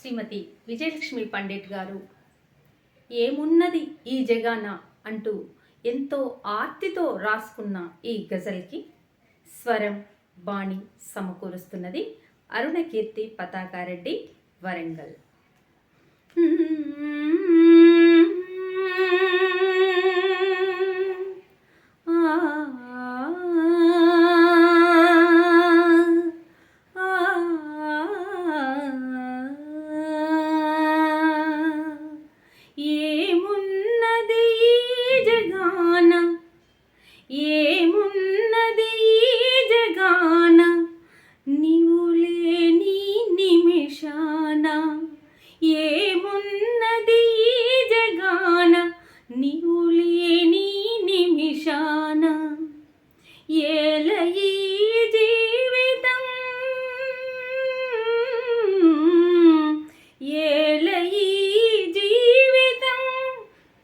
శ్రీమతి విజయలక్ష్మి పండిట్ గారు. ఏమున్నది ఈ జగాన అంటూ ఎంతో ఆర్తితో రాసుకున్న ఈ గజల్కి స్వరం బాణి సమకూరుస్తున్నది అరుణకీర్తి పతాకారెడ్డి వరంగల్. ఏల ఈ జీవితం ఏల ఈ జీవితం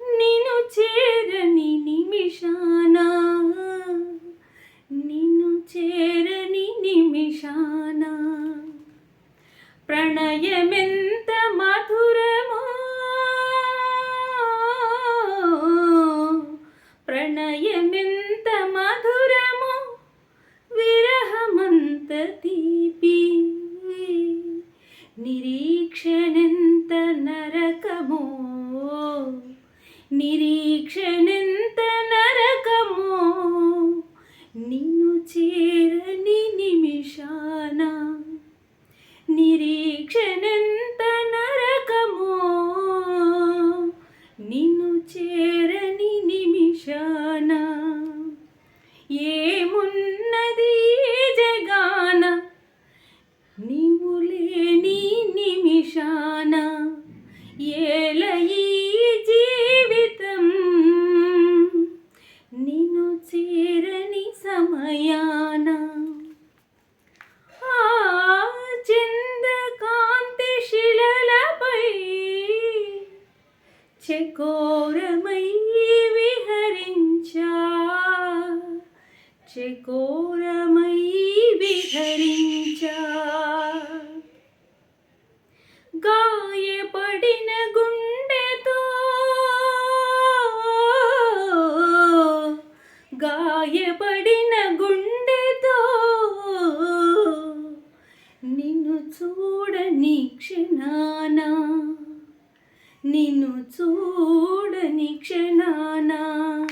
నిన్ను చేరని నిమిషాన నిన్ను చేరని నిమిషాన ప్రణయమెంత నిరీక్షణెంత నరకమో నిరీక్షణెంత గాయపడిన గుండెతో. గాయపడిన గుండెతో. నిన్ను చూడని క్షణాన నిన్ను చూడని క్షణానా.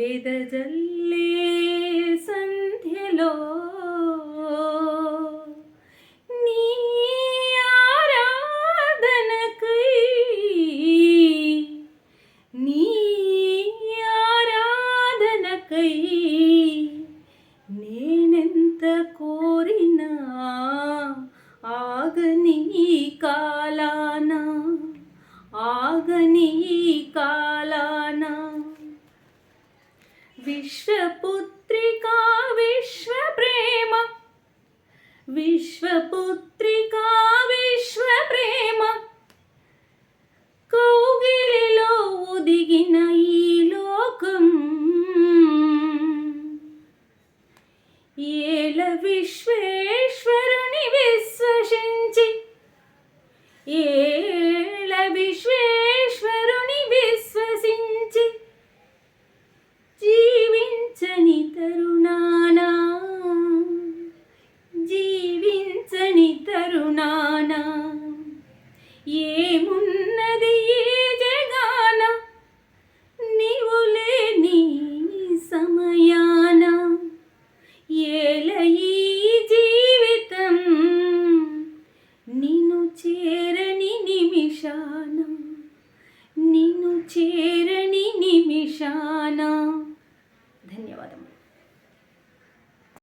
వెదజల్లే సంధ్యలో నీ ఆరాధనకై నీ ఆరాధనకై విశ్వపుత్రికా విశ్వప్రేమ. విశ్వపుత్రికా విశ్వప్రేమ. కౌగిలిలో ఉదిగిన ఈ లోకం. ఏల విశ్వేశ్వరుని విశ్వసించి ఏ జగాన? ఏమున్నది ఏ జగాన? నీవు లేని సమయాన? ఏల ఈ జీవితం నిన్ను చేరని నిమిషాన? నిన్ను చేరని నిమిషాన? ధన్యవాదములు.